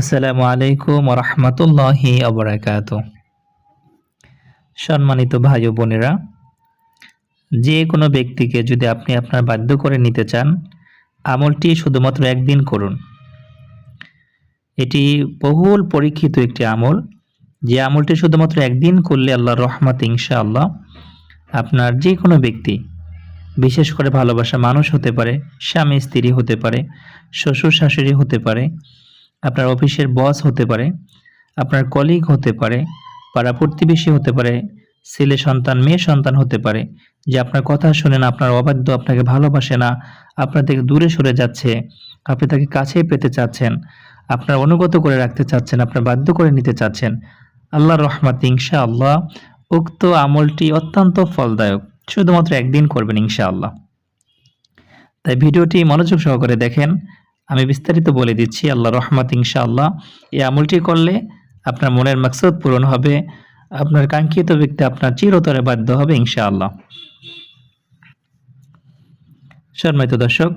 আসসালামু আলাইকুম রহমতুল্লাহি অবরাকাত সম্মানিত ভাই বোনেরা, যে কোনো ব্যক্তিকে যদি আপনি আপনার বাধ্য করে নিতে চান, আমলটি শুধুমাত্র একদিন করুন। এটি বহুল পরীক্ষিত একটি আমল। যে আমলটি শুধুমাত্র একদিন করলে আল্লাহ রহমত ইনশাআল্লাহ আপনার যে কোনো ব্যক্তি, বিশেষ করে ভালোবাসা মানুষ হতে পারে, স্বামী, স্ত্রী হতে পারে, শ্বশুর, শাশুড়ি হতে পারে আপনার অফিসের বস হতে পারে, আপনার কলিগ হতে পারে, পাড়া প্রতিবেশী হতে পারে, ছেলে সন্তান, মেয়ে সন্তান হতে পারে, যে আপনার কথা শুনে না আপনার অবাধ্য, আপনাকে ভালোবাসে না, আপনার থেকে দূরে সরে যাচ্ছে, আপনি তাকে কাছেই পেতে চাচ্ছেন, আপনার অনুগত করে রাখতে চাচ্ছেন, আপনার বাধ্য করে নিতে চাচ্ছেন, আল্লাহর রহমাত ইনশা আল্লাহ উক্ত আমলটি অত্যন্ত ফলদায়ক, শুধুমাত্র একদিন করবেন ইনশা আল্লাহ তাই ভিডিওটি মনোযোগ সহকারে দেখেন আমি বিস্তারিত বলে দিচ্ছি আল্লাহ রহমত ইনশাআল্লাহ। এই আমলটি করলে আপনার মনের মাকসদ পূরণ হবে, আপনার কাঙ্ক্ষিত ব্যক্তি আপনার চিরতরে বাধ্য হবে ইনশাআল্লাহ। সম্মানিত দর্শক,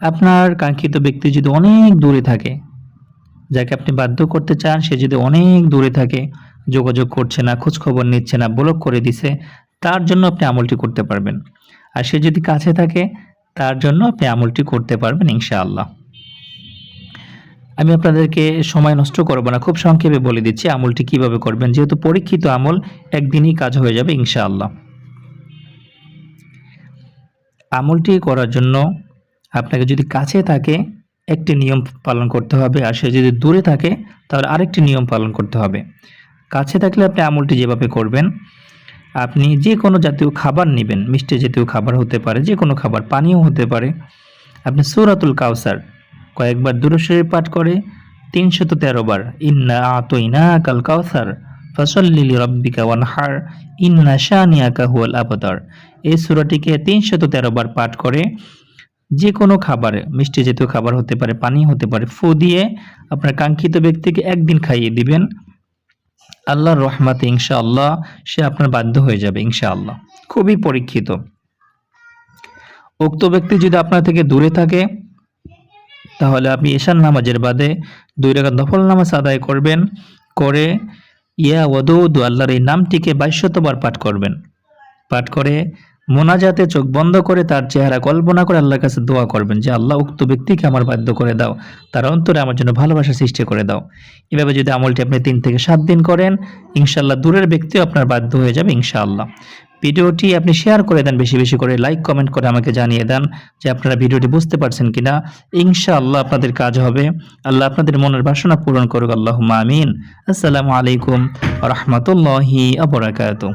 আপনার কাঙ্ক্ষিত ব্যক্তি যদি অনেক দূরে থাকে, যাকে আপনি বাধ্য করতে চান, সে যদি অনেক দূরে থাকে, যোগাযোগ করছে না, খোঁজখবর নিচ্ছে না, ব্লক করে দিছে, তার জন্য আপনি আমলটি করতে পারবেন। আর সে যদি কাছে থাকে, তার জন্য আপনি আমলটি করতে পারবেন ইনশাআল্লাহ। আমি আপনাদেরকে সময় নষ্ট করব না। খুব সংক্ষেপে বলে দিচ্ছি আমলটি কীভাবে করবেন। যেহেতু পরীক্ষিত আমল একদিনই কাজ হয়ে যাবে ইনশাআল্লাহ। আমলটি করার জন্য আপনাকে যদি কাছে থাকে একটি নিয়ম পালন করতে হবে, আর সে যদি দূরে থাকে তাহলে আরেকটি নিয়ম পালন করতে হবে। কাছে থাকলে আপনি আমলটি যেভাবে করবেন, আপনি যে কোনো জাতীয় খাবার নেবেন, মিষ্টি জাতীয় খাবার হতে পারে, যে কোনো খাবার, পানীয় হতে পারে। আপনি সুরাতুল কাউসার কয়েকবার দুরুশরীফ পাঠ করে, তিনশত তেরো বার, ইন্না আতইনা কাল কাউসার ফসল্লিলি রব্বিকা ওয়ানহার, ইন্না শানিয়াকা হুয়াল আবতার। এই সুরাটিকে তিনশত তেরো বার পাঠ করে যে কোনো খাবারে, মিষ্টি জাতীয় খাবার হতে পারে, পানি হতে পারে, ফু দিয়ে আপনার কাঙ্ক্ষিত ব্যক্তিকে একদিন খাইয়ে দিবেন। আল্লাহর রহমাতে ইনশাআল্লাহ সে আপনার বাধ্য হয়ে যাবে, ইনশাআল্লাহ। খুবই পরীক্ষিত। উক্ত ব্যক্তি যদি আপনার থেকে দূরে থাকে তাহলে আপনি এশার নামাজের বাদে দুই টাকা দফল নামাজ আদায় করবেন, করে ইয়া ওদৌদ আল্লাহর এই নামটিকে বাইশতবার পাঠ করবেন। পাঠ করে মোনাজাতে চোখ বন্ধ করে তার চেহারা কল্পনা করে আল্লাহর কাছে দোয়া করবেন যে, আল্লাহ, উক্ত ব্যক্তিকে আমার বাধ্য করে দাও। তার অন্তরে আমার জন্য ভালোবাসা সৃষ্টি করে দাও। এভাবে যদি আমলটি আপনি তিন থেকে সাত দিন করেন ইনশাল্লাহ দূরের ব্যক্তিও আপনার বাধ্য হয়ে যাবে, ইনশাআল্লাহ। ভিডিওটি আপনি শেয়ার করে দেন, বেশি বেশি করে লাইক কমেন্ট করে আমাকে জানিয়ে দেন যে আপনারা ভিডিওটি বুঝতে পারছেন কিনা। ইনশাআল্লাহ আপনাদের কাজ হবে। আল্লাহ আপনাদের মনের বাসনা পূরণ করুক। আল্লাহ আমিন। আসসালামু আলাইকুম রহমতুল্লাহি আবরাকাতুহ